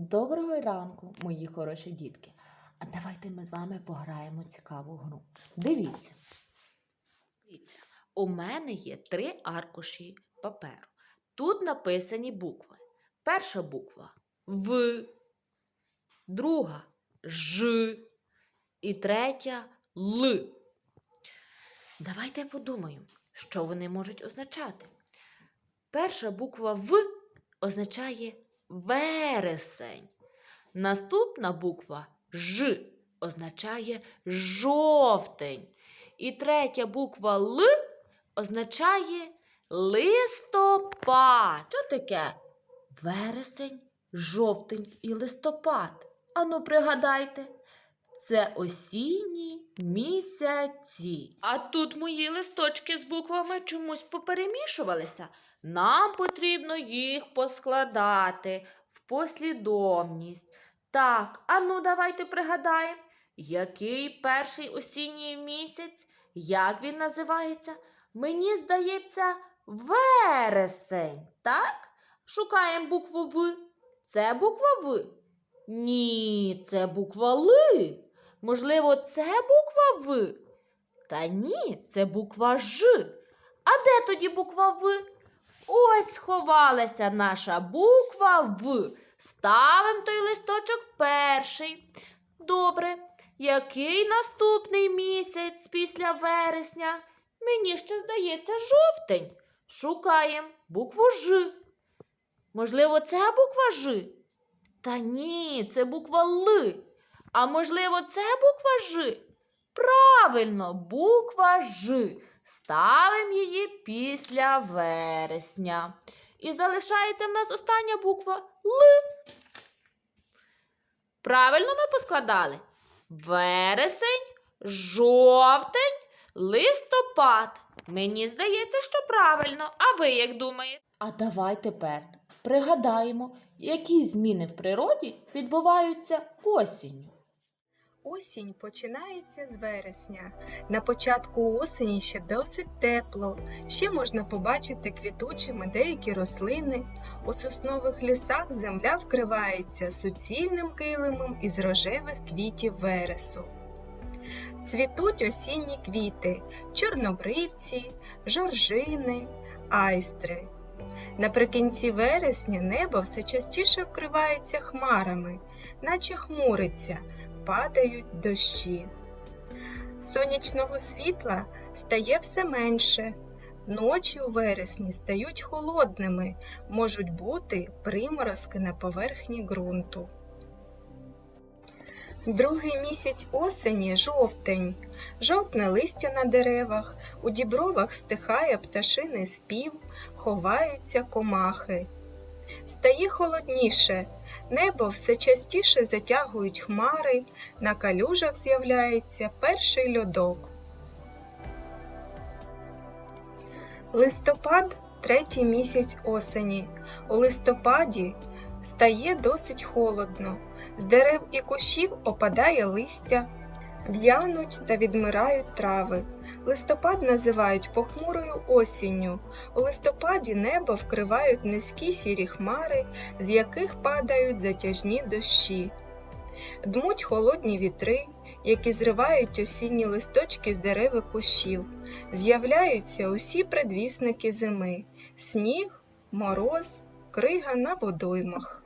Доброго ранку, мої хороші дітки. А давайте ми з вами пограємо цікаву гру. Дивіться. Дивіться, у мене є три аркуші паперу. Тут написані букви. Перша буква В, друга Ж і третя Л. Давайте подумаємо, що вони можуть означати. Перша буква В означає вересень. Наступна буква Ж означає жовтень. І третя буква Л означає листопад. Що таке? Вересень, жовтень і листопад. Ану, пригадайте. Це осінні місяці. А тут мої листочки з буквами чомусь поперемішувалися. Нам потрібно їх поскладати в послідовність. Так, а ну давайте пригадаємо, який перший осінній місяць, як він називається? Мені здається, вересень, так? Шукаємо букву В. Це буква В. Ні, це буква Л. Можливо, це буква В. Та ні, це буква Ж. А де тоді буква В? Ось сховалася наша буква В. Ставимо той листочок перший. Добре. Який наступний місяць після вересня? Мені ще здається жовтень. Шукаємо букву Ж. Можливо, це буква Ж? Та ні, це буква Л. А можливо, це буква Ж? Правильно, буква Ж. Ставимо її після вересня. І залишається в нас остання буква Л. Правильно ми поскладали? Вересень, жовтень, листопад. Мені здається, що правильно. А ви як думаєте? А давай тепер пригадаємо, які зміни в природі відбуваються осінню. Осінь починається з вересня. На початку осені ще досить тепло. Ще можна побачити квітучими деякі рослини. У соснових лісах земля вкривається суцільним килимом із рожевих квітів вересу. Цвітуть осінні квіти, чорнобривці, жоржини, айстри. Наприкінці вересня небо все частіше вкривається хмарами, наче хмуриться, падають дощі. Сонячного світла стає все менше. Ночі у вересні стають холодними, можуть бути приморозки на поверхні ґрунту. Другий місяць осені жовтень. Жовтне листя на деревах, у дібровах стихає пташиний спів, ховаються комахи. Стає холодніше, небо все частіше затягують хмари, на калюжах з'являється перший льодок. Листопад третій місяць осені. У листопаді стає досить холодно. З дерев і кущів опадає листя, в'януть та відмирають трави. Листопад називають похмурою осінню. У листопаді небо вкривають низькі сірі хмари, з яких падають затяжні дощі. Дмуть холодні вітри, які зривають осінні листочки з дерев і кущів. З'являються усі предвісники зими сніг, мороз, крига на водоймах.